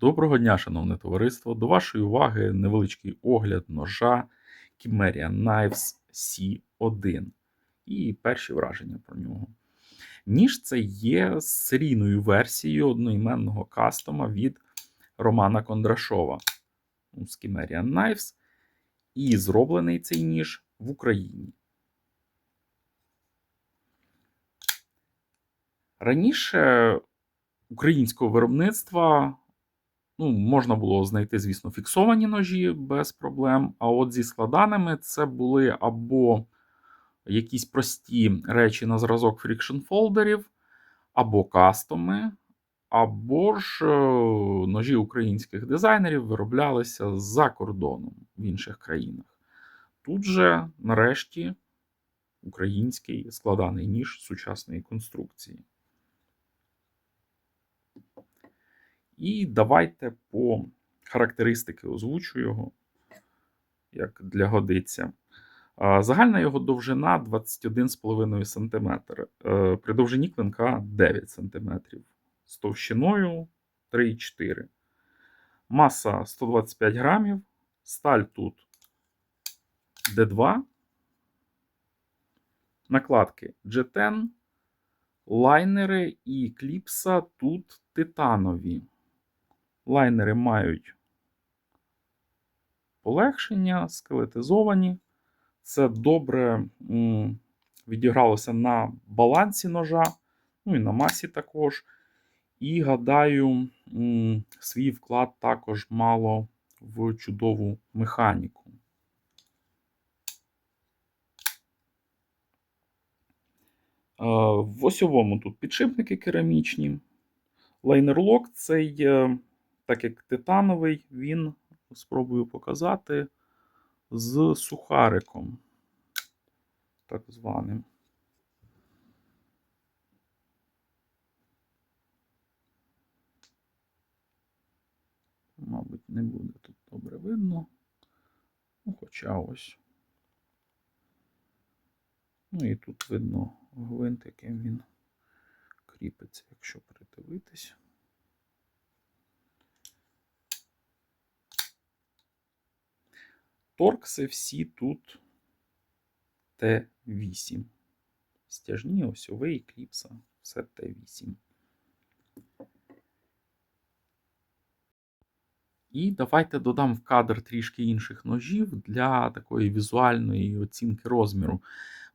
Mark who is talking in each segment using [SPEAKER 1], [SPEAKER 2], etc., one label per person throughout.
[SPEAKER 1] Доброго дня, шановне товариство. До вашої уваги невеличкий огляд ножа Chimera Knives C1 і перші враження про нього. Ніж це є серійною версією одноіменного кастома від Романа Кондрашова ну, з Chimera Knives. І зроблений цей ніж в Україні. Раніше українського виробництва ну, можна було знайти, звісно, фіксовані ножі без проблем. А от зі складаними це були або якісь прості речі на зразок фрікшн фолдерів, або кастоми, або ж е, ножі українських дизайнерів вироблялися за кордоном в інших країнах. Тут же, нарешті, український складаний ніж сучасної конструкції. І давайте по характеристики озвучу його, як для годиться. Загальна його довжина 21,5 см. Е, при довжині клинка 9 см. З товщиною 3,4. Маса 125 грамів. Сталь тут D2. Накладки G10, лайнери і кліпса тут титанові. Лайнери мають полегшення, скелетизовані. Це добре відігралося на балансі ножа, ну і на масі також. І, гадаю, свій вклад також мало в чудову механіку. В осьовому тут підшипники керамічні. Лайнерлок цей так як титановий, він спробую показати з сухариком, так званим. Мабуть, не буде тут добре видно. Ну, хоча ось. Ну і тут видно гвинт, яким він кріпиться, якщо придивитись. Торкси всі тут Т8. Стяжні, осьовий, кліпса, все Т8. І давайте додам в кадр трішки інших ножів для такої візуальної оцінки розміру.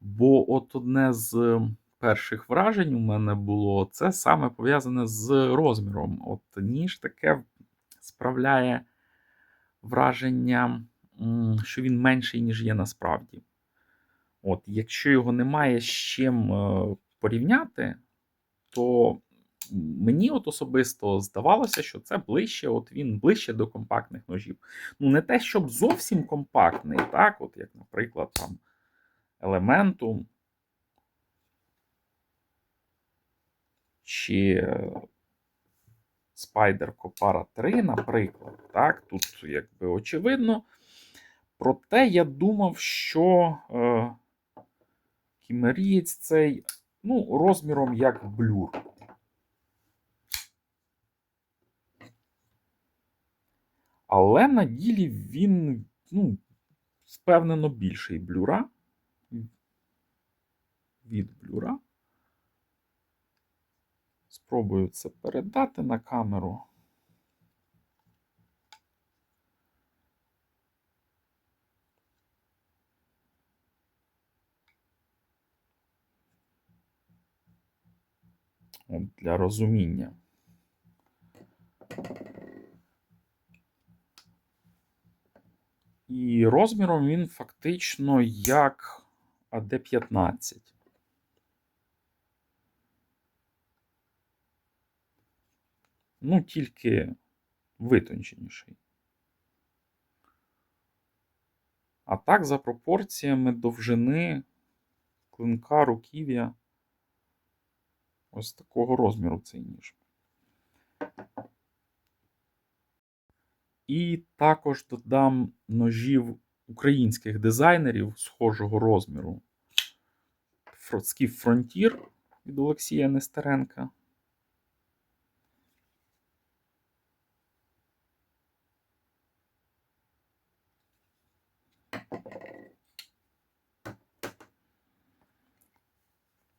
[SPEAKER 1] Бо от одне з перших вражень у мене було це саме пов'язане з розміром. От ніж таке справляє враження що він менший, ніж є насправді. От, Якщо його немає з чим е, порівняти, то мені от особисто здавалося, що це ближче, от він ближче до компактних ножів. Ну, не те, щоб зовсім компактний, так, от як, наприклад, там Elementum чи Spider Copara 3, наприклад. так, Тут, якби очевидно. Проте я думав, що е, кімерієць цей ну, розміром як блюр. Але на ділі він, ну, впевнено, більший блюра. Від блюра. Спробую це передати на камеру. Для розуміння. І розміром він фактично як АД-15. Ну, тільки витонченіший. А так, за пропорціями довжини клинка руків'я ось такого розміру цей ніж. І також додам ножів українських дизайнерів схожого розміру. Скіф Фронтір від Олексія Нестеренка.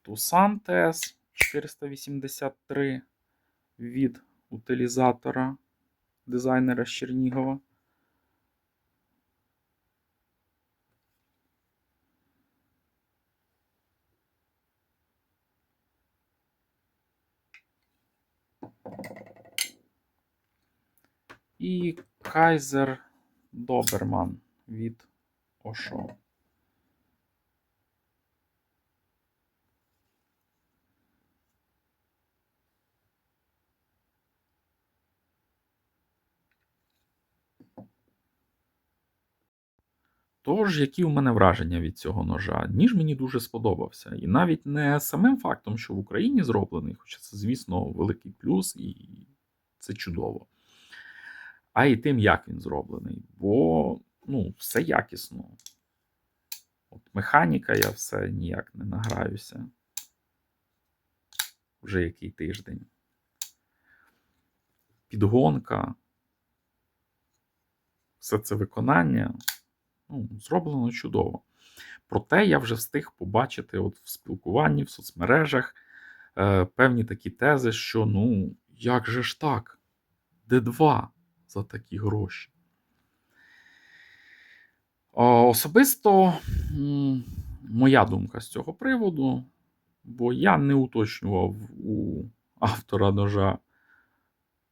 [SPEAKER 1] Тусан ТС. 483 від утилізатора дизайнера Чернігова. І Kaiser Doberman від Osho. Тож, які у мене враження від цього ножа? Ніж мені дуже сподобався. І навіть не самим фактом, що в Україні зроблений, хоча це, звісно, великий плюс, і це чудово. А й тим, як він зроблений. Бо ну, все якісно. От Механіка, я все ніяк не награюся. Вже який тиждень. Підгонка. Все це виконання ну, зроблено чудово. Проте я вже встиг побачити от в спілкуванні, в соцмережах е, певні такі тези, що ну, як же ж так? Д2 за такі гроші. Особисто моя думка з цього приводу, бо я не уточнював у автора ножа,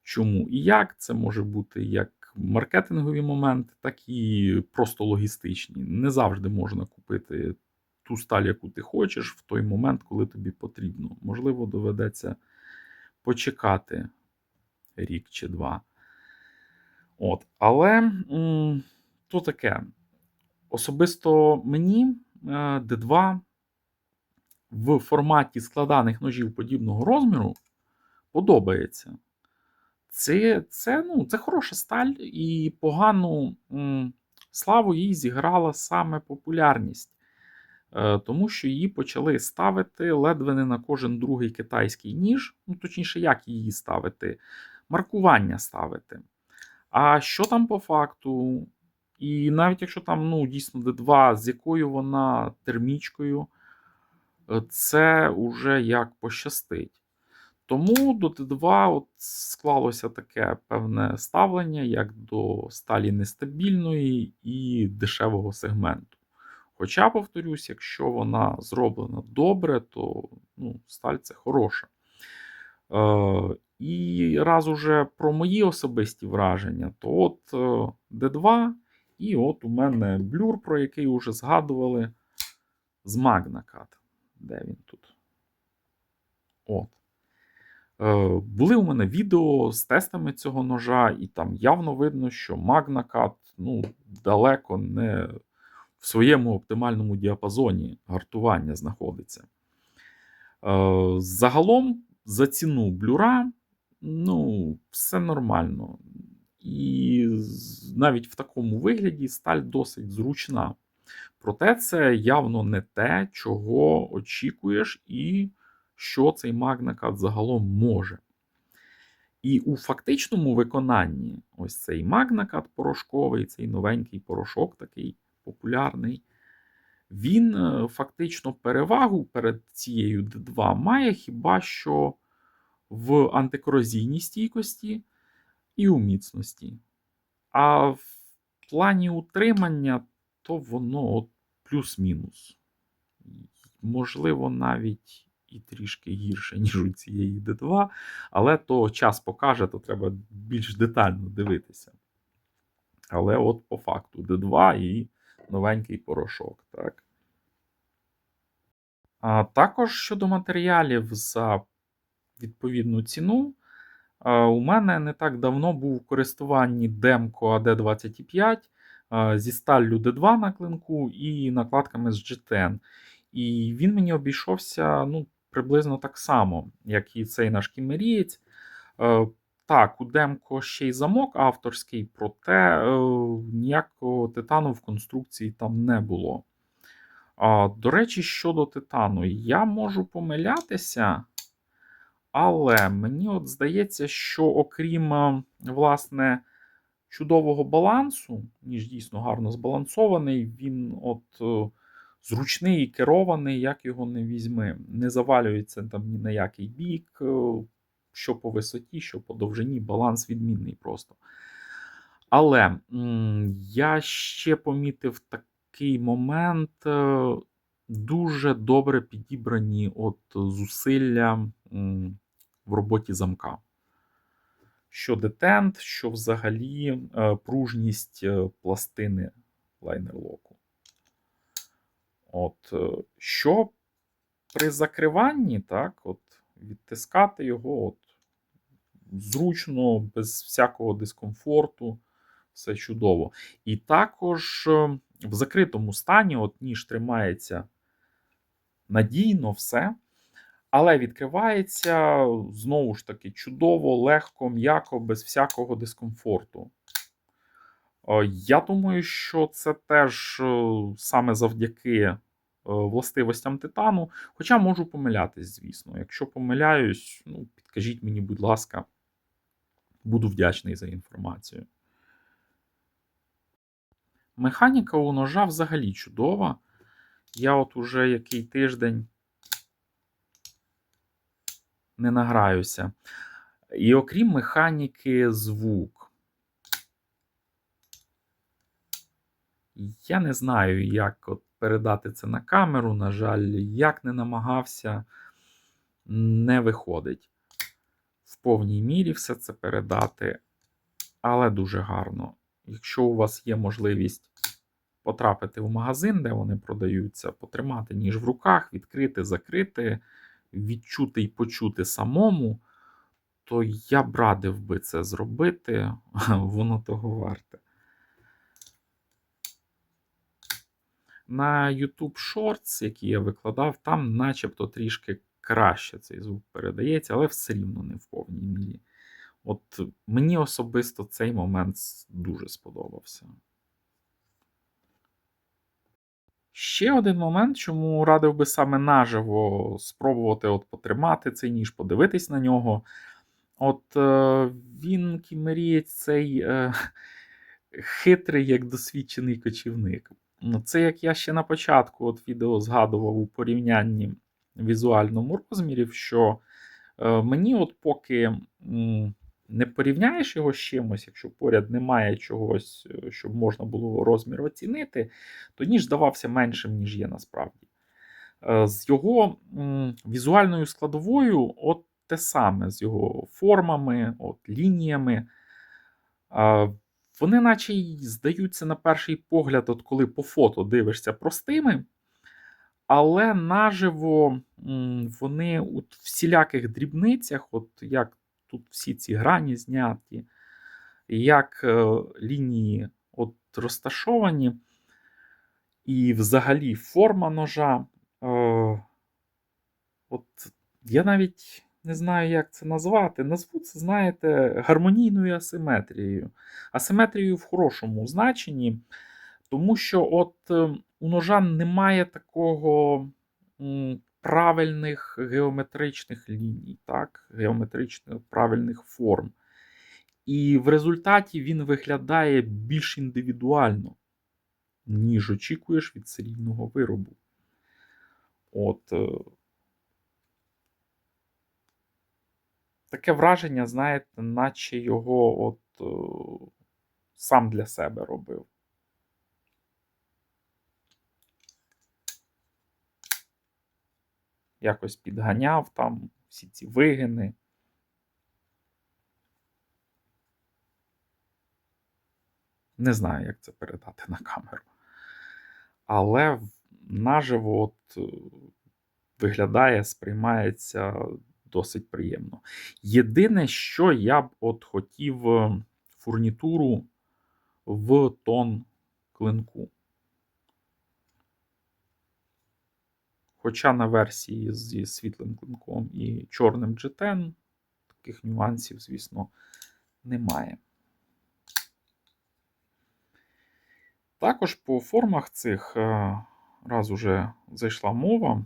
[SPEAKER 1] чому і як. Це може бути як маркетингові моменти, так і просто логістичні. Не завжди можна купити ту сталь, яку ти хочеш, в той момент, коли тобі потрібно. Можливо, доведеться почекати рік чи два. От. Але м, то таке. Особисто мені е, D2 в форматі складаних ножів подібного розміру подобається. Це це, ну, це хороша сталь, і погану м, славу їй зіграла саме популярність, е, тому що її почали ставити ледве не на кожен другий китайський ніж, ну, точніше, як її ставити, маркування ставити. А що там по факту? І навіть якщо там ну, дійсно D2, з якою вона термічкою, е, це вже як пощастить. Тому до Т2 от склалося таке певне ставлення, як до сталі нестабільної і дешевого сегменту. Хоча, повторюсь, якщо вона зроблена добре, то ну, сталь це хороша. Е, І раз уже про мої особисті враження, то от D2, е, і от у мене блюр, про який вже згадували, з MagnaCat. Де він тут? От. Е, були у мене відео з тестами цього ножа, і там явно видно, що MagnaCut ну, далеко не в своєму оптимальному діапазоні гартування знаходиться. Е, загалом, за ціну блюра, ну, все нормально. І навіть в такому вигляді сталь досить зручна. Проте це явно не те, чого очікуєш, і що цей магнакат загалом може. І у фактичному виконанні ось цей магнакат порошковий, цей новенький порошок, такий популярний, він е, фактично перевагу перед цією D2 має хіба що в антикорозійній стійкості і у міцності. А в плані утримання, то воно плюс-мінус. Можливо, навіть і трішки гірше, ніж у цієї D2, але то час покаже, то треба більш детально дивитися. Але от по факту D2 і новенький порошок. так. А Також щодо матеріалів за відповідну ціну. У мене не так давно був у користуванні демко AD25 зі сталлю D2 на клинку і накладками з GTN. І він мені обійшовся ну, приблизно так само, як і цей наш кімерієць. Е, так, у Демко ще й замок авторський, проте е, ніякого титану в конструкції там не було. До речі, щодо титану, я можу помилятися, але мені от здається, що окрім е, власне, чудового балансу, ніж дійсно гарно збалансований, він от Зручний і керований, як його не візьми. Не завалюється там ні на який бік, е, що по висоті, що по довжині, баланс відмінний просто. Але я ще помітив такий момент. е, Дуже добре підібрані от зусилля в роботі замка. Що детент, що взагалі е, пружність пластини лайнерлоку. От, е, що при закриванні, так, от, відтискати його от, зручно, без всякого дискомфорту, все чудово. І також е, в закритому стані, от ніж тримається надійно все, але відкривається знову ж таки чудово, легко, м'яко, без всякого дискомфорту. Е, Я думаю, що це теж саме завдяки властивостям титану. Хоча можу помилятись, звісно. Якщо помиляюсь, ну, підкажіть мені, будь ласка, буду вдячний за інформацію. Механіка у ножа взагалі чудова. Я от уже який тиждень не награюся. І окрім механіки, звук. Я не знаю, як от передати це на камеру. На жаль, як не намагався, не виходить в повній мірі все це передати, але дуже гарно. Якщо у вас є можливість потрапити в магазин, де вони продаються, потримати ніж в руках, відкрити, закрити, відчути і почути самому, то я б радив би це зробити, воно того варте. На YouTube Shorts, які я викладав, там начебто трішки краще цей звук передається, але все рівно не в повній мірі. От мені особисто цей момент дуже сподобався. Ще один момент, чому радив би саме наживо спробувати от потримати цей ніж, подивитись на нього. От е, він кімерієць цей е, хитрий, як досвідчений кочівник. Ну, Це як я ще на початку от відео згадував у порівнянні візуальному розмірів, що е, мені, от поки не порівняєш його з чимось, якщо поряд немає чогось, е, щоб можна було розмір оцінити, то ніж здавався меншим, ніж є насправді. Е, З його візуальною складовою, от те саме, з його формами, от лініями. Вони, наче й здаються на перший погляд, от коли по фото дивишся простими, але наживо вони у всіляких дрібницях, от як тут всі ці грані зняті, як е, лінії от розташовані, і взагалі форма ножа. Е, от я навіть не знаю, як це назвати. Назву це, знаєте, гармонійною асиметрією. Асиметрією в хорошому значенні, тому що от е, у ножа немає такого правильних геометричних ліній, так? геометричних правильних форм. І в результаті він виглядає більш індивідуально, ніж очікуєш від серійного виробу. От. Таке враження, знаєте, наче його от е, сам для себе робив. Якось підганяв там всі ці вигини. Не знаю, як це передати на камеру. Але наживо от, е, виглядає, сприймається досить приємно. Єдине, що я б от хотів е, фурнітуру в тон клинку. Хоча на версії зі світлим клинком і чорним GTN таких нюансів, звісно, немає. Також по формах цих, е, раз уже зайшла мова,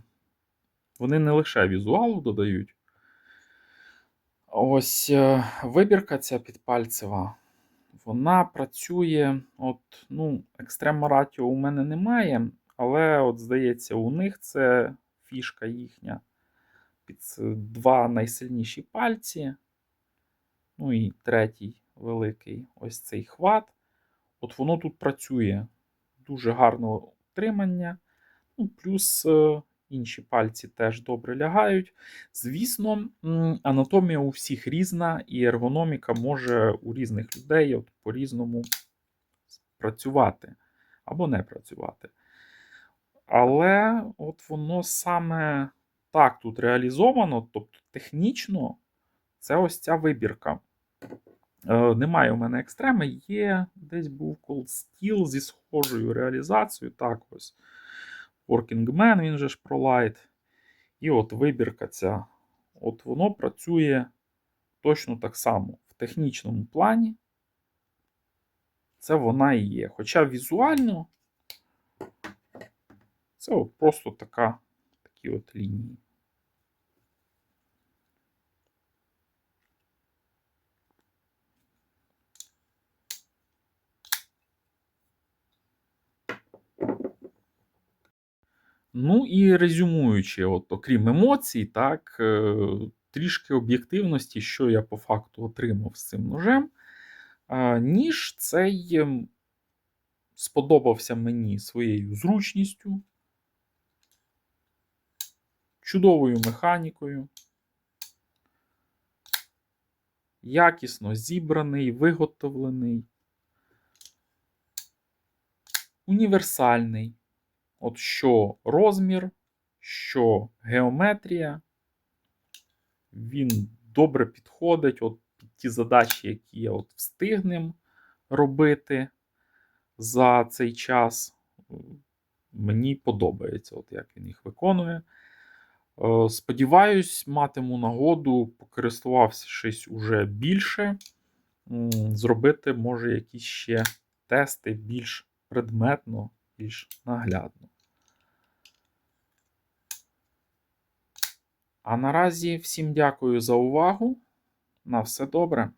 [SPEAKER 1] вони не лише візуалу додають. Ось е, вибірка ця підпальцева, вона працює. От, ну, екстрема ратіо у мене немає, але от здається, у них це фішка їхня. Під два найсильніші пальці. Ну і третій великий ось цей хват. От воно тут працює. Дуже гарне утримання. Ну, плюс е, інші пальці теж добре лягають. Звісно, анатомія у всіх різна, і ергономіка може у різних людей от по-різному працювати або не працювати. Але от воно саме так тут реалізовано, тобто технічно, це ось ця вибірка. Е, немає у мене екстреми, є десь був Cold Steel зі схожою реалізацією. Так, ось Working Man, він же ж ProLight. І от вибірка ця. От воно працює точно так само. В технічному плані це вона і є. Хоча візуально це от просто така, такі от лінії. Ну і резюмуючи, от, окрім емоцій, так, е, трішки об'єктивності, що я по факту отримав з цим ножем. Ніж цей ем, сподобався мені своєю зручністю, чудовою механікою, якісно зібраний, виготовлений, універсальний. От що розмір, що геометрія, він добре підходить от під ті задачі, які я от встигнем робити за цей час. Мені подобається, от як він їх виконує. Е, Сподіваюсь, матиму нагоду, покористувавшись уже більше, зробити, може, якісь ще тести більш предметно, більш наглядно. А наразі всім дякую за увагу. На все добре.